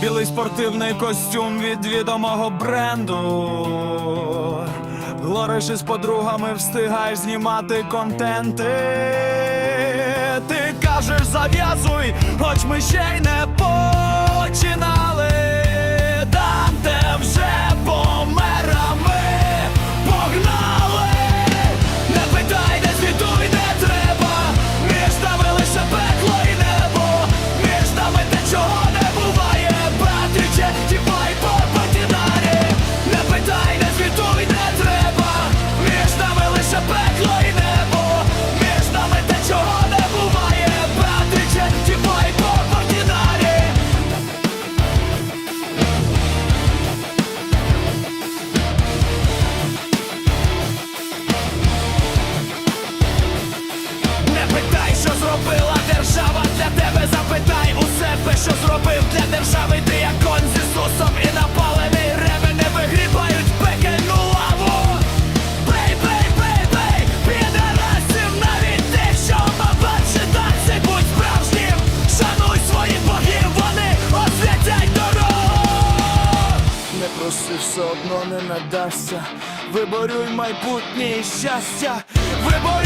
білий спортивний костюм від відомого бренду. Лориш із подругами встигаєш знімати контенти. Ти кажеш, зав'язуй, хоч ми ще й не. ти все одно не надасться, виборюй майбутнє і щастя, виборюй